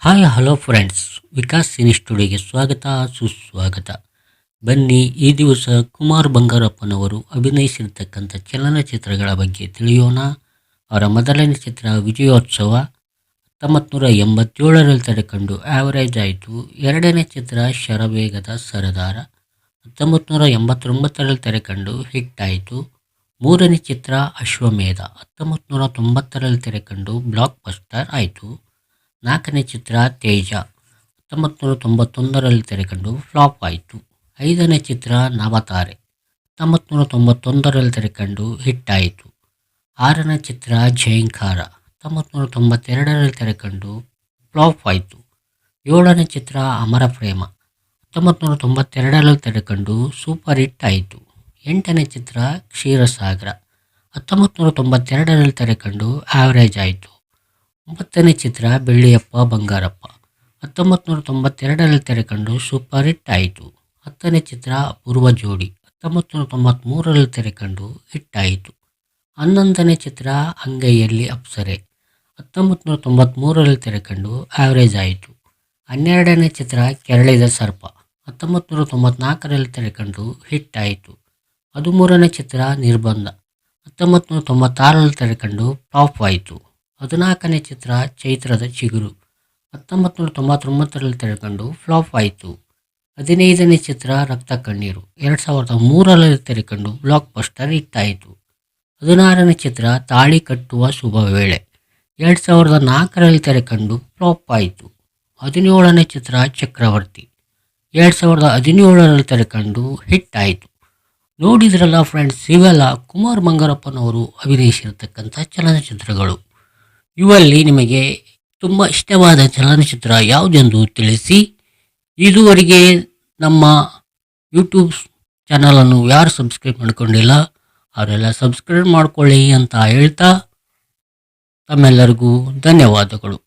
Hi hello friends Vikas cine ಸ್ಟುಡಿಯೋಗೆ ಸ್ವಾಗತ, ಸುಸ್ವಾಗತ. ಬನ್ನಿ, ಈ ದಿವಸ ಕುಮಾರ್ ಬಂಗಾರಪ್ಪನವರು ಅಭಿನಯಿಸಿರ್ತಕ್ಕಂಥ ಚಲನಚಿತ್ರಗಳ ಬಗ್ಗೆ ತಿಳಿಯೋಣ. ಅವರ ಮೊದಲನೇ ಚಿತ್ರ ವಿಜಯೋತ್ಸವ. ಹತ್ತೊಂಬತ್ತು ನೂರ ಎಂಬತ್ತೇಳರಲ್ಲಿ ತಡೆಕೊಂಡು ಆವರೇಜ್ ಆಯಿತು. ಎರಡನೇ ಚಿತ್ರ ಶರವೇಗದ ಸರದಾರ. ಹತ್ತೊಂಬತ್ತು ನೂರ ಎಂಬತ್ತೊಂಬತ್ತರಲ್ಲಿ ತೆರೆಕಂಡು ಹಿಟ್ ಆಯಿತು. ಮೂರನೇ ಚಿತ್ರ ಅಶ್ವಮೇಧ. ಹತ್ತೊಂಬತ್ತು ನೂರ ತೊಂಬತ್ತರಲ್ಲಿ ತೆರೆಕೊಂಡು ಬ್ಲಾಕ್ ಬಸ್ಟರ್ ಆಯಿತು. ನಾಲ್ಕನೇ ಚಿತ್ರ ತೇಜ. ಹತ್ತೊಂಬತ್ತು ತೊಂಬತ್ತೊಂದರಲ್ಲಿ ತೆರೆಕೊಂಡು ಫ್ಲಾಪ್ ಆಯಿತು. ಐದನೇ ಚಿತ್ರ ನವತಾರೆ. ಹತ್ತೊಂಬತ್ತು ತೊಂಬತ್ತೊಂದರಲ್ಲಿ ತೆರೆಕಂಡು ಹಿಟ್ ಆಯಿತು. ಆರನೇ ಚಿತ್ರ ಜಯಂಕಾರ. ಹತ್ತೊಂಬತ್ತು ತೊಂಬತ್ತೆರಡರಲ್ಲಿ ತೆರೆಕಂಡು ಫ್ಲಾಪ್ ಆಯಿತು. ಏಳನೇ ಚಿತ್ರ ಅಮರ ಪ್ರೇಮ. ಹತ್ತೊಂಬತ್ತು ತೊಂಬತ್ತೆರಡರಲ್ಲಿ ತೆರೆಕಂಡು ಸೂಪರ್ ಹಿಟ್ ಆಯಿತು. ಎಂಟನೇ ಚಿತ್ರ ಕ್ಷೀರಸಾಗರ. ಹತ್ತೊಂಬತ್ತು ತೊಂಬತ್ತೆರಡರಲ್ಲಿ ತೆರೆಕಂಡು ಆವರೇಜ್ ಆಯಿತು. ಒಂಬತ್ತನೇ ಚಿತ್ರ ಬೆಳ್ಳಿಯಪ್ಪ ಬಂಗಾರಪ್ಪ. ಹತ್ತೊಂಬತ್ತು ನೂರ ತೊಂಬತ್ತೆರಡರಲ್ಲಿ ತೆರೆಕೊಂಡು ಸೂಪರ್ ಹಿಟ್ ಆಯಿತು. ಹತ್ತನೇ ಚಿತ್ರ ಅಪೂರ್ವ ಜೋಡಿ. ಹತ್ತೊಂಬತ್ತು ನೂರ ತೊಂಬತ್ತ್ಮೂರರಲ್ಲಿ ತೆರೆಕೊಂಡು ಹಿಟ್ ಆಯಿತು. ಹನ್ನೊಂದನೇ ಚಿತ್ರ ಅಂಗೈಯಲ್ಲಿ ಅಪ್ಸರೆ. ಹತ್ತೊಂಬತ್ತು ನೂರ ತೊಂಬತ್ತ್ಮೂರರಲ್ಲಿ ತೆರೆಕೊಂಡು ಆವರೇಜ್ ಆಯಿತು. ಹನ್ನೆರಡನೇ ಚಿತ್ರ ಕೆರಳಿದ ಸರ್ಪ. ಹತ್ತೊಂಬತ್ತು ನೂರ ತೊಂಬತ್ನಾಲ್ಕರಲ್ಲಿ ತೆರೆಕೊಂಡು ಹಿಟ್ ಆಯಿತು. ಹದಿಮೂರನೇ ಚಿತ್ರ ನಿರ್ಬಂಧ. ಹತ್ತೊಂಬತ್ತು ನೂರ ತೊಂಬತ್ತಾರರಲ್ಲಿ ತೆರೆಕೊಂಡು ಟಾಪ್ ಆಯಿತು. ಹದಿನಾಲ್ಕನೇ ಚಿತ್ರ ಚೈತ್ರದ ಚಿಗುರು. ಹತ್ತೊಂಬತ್ತು ನೂರ ತೊಂಬತ್ತೊಂಬತ್ತರಲ್ಲಿ ತೆರೆಕೊಂಡು ಫ್ಲಾಪ್ ಆಯಿತು. ಹದಿನೈದನೇ ಚಿತ್ರ ರಕ್ತ ಕಣ್ಣೀರು. ಎರಡು ಸಾವಿರದ ಮೂರರಲ್ಲಿ ತೆರೆಕೊಂಡು ಬ್ಲಾಕ್ ಬಸ್ಟರ್ ಇಟ್ಟಾಯಿತು ಹದಿನಾರನೇ ಚಿತ್ರ ತಾಳಿ ಕಟ್ಟುವ ಶುಭ ವೇಳೆ. ಎರಡು ಸಾವಿರದ ನಾಲ್ಕರಲ್ಲಿ ತೆರೆಕೊಂಡು ಫ್ಲಾಪ್ ಆಯಿತು. ಹದಿನೇಳನೇ ಚಿತ್ರ ಚಕ್ರವರ್ತಿ. ಎರಡು ಸಾವಿರದ ಹದಿನೇಳರಲ್ಲಿ ತೆರೆಕೊಂಡು ಹಿಟ್ ಆಯಿತು. ನೋಡಿದ್ರಲ್ಲ ಫ್ರೆಂಡ್ಸ್, ಇವೆಲ್ಲ ಕುಮಾರ್ ಮಂಗರಪ್ಪನವರು ಅಭಿನಯಿಸಿರ್ತಕ್ಕಂಥ ಚಲನಚಿತ್ರಗಳು. ಇವಲ್ಲಿ ನಿಮಗೆ ತುಂಬ ಇಷ್ಟವಾದ ಚಲನಚಿತ್ರ ಯಾವುದೆಂದು ತಿಳಿಸಿ. ಇದುವರೆಗೆ ನಮ್ಮ ಯೂಟ್ಯೂಬ್ ಚಾನಲನ್ನು ಯಾರು ಸಬ್ಸ್ಕ್ರೈಬ್ ಮಾಡಿಕೊಂಡಿಲ್ಲ, ಅವರೆಲ್ಲ ಸಬ್ಸ್ಕ್ರೈಬ್ ಮಾಡಿಕೊಳ್ಳಿ ಅಂತ ಹೇಳ್ತಾ ತಮ್ಮೆಲ್ಲರಿಗೂ ಧನ್ಯವಾದಗಳು.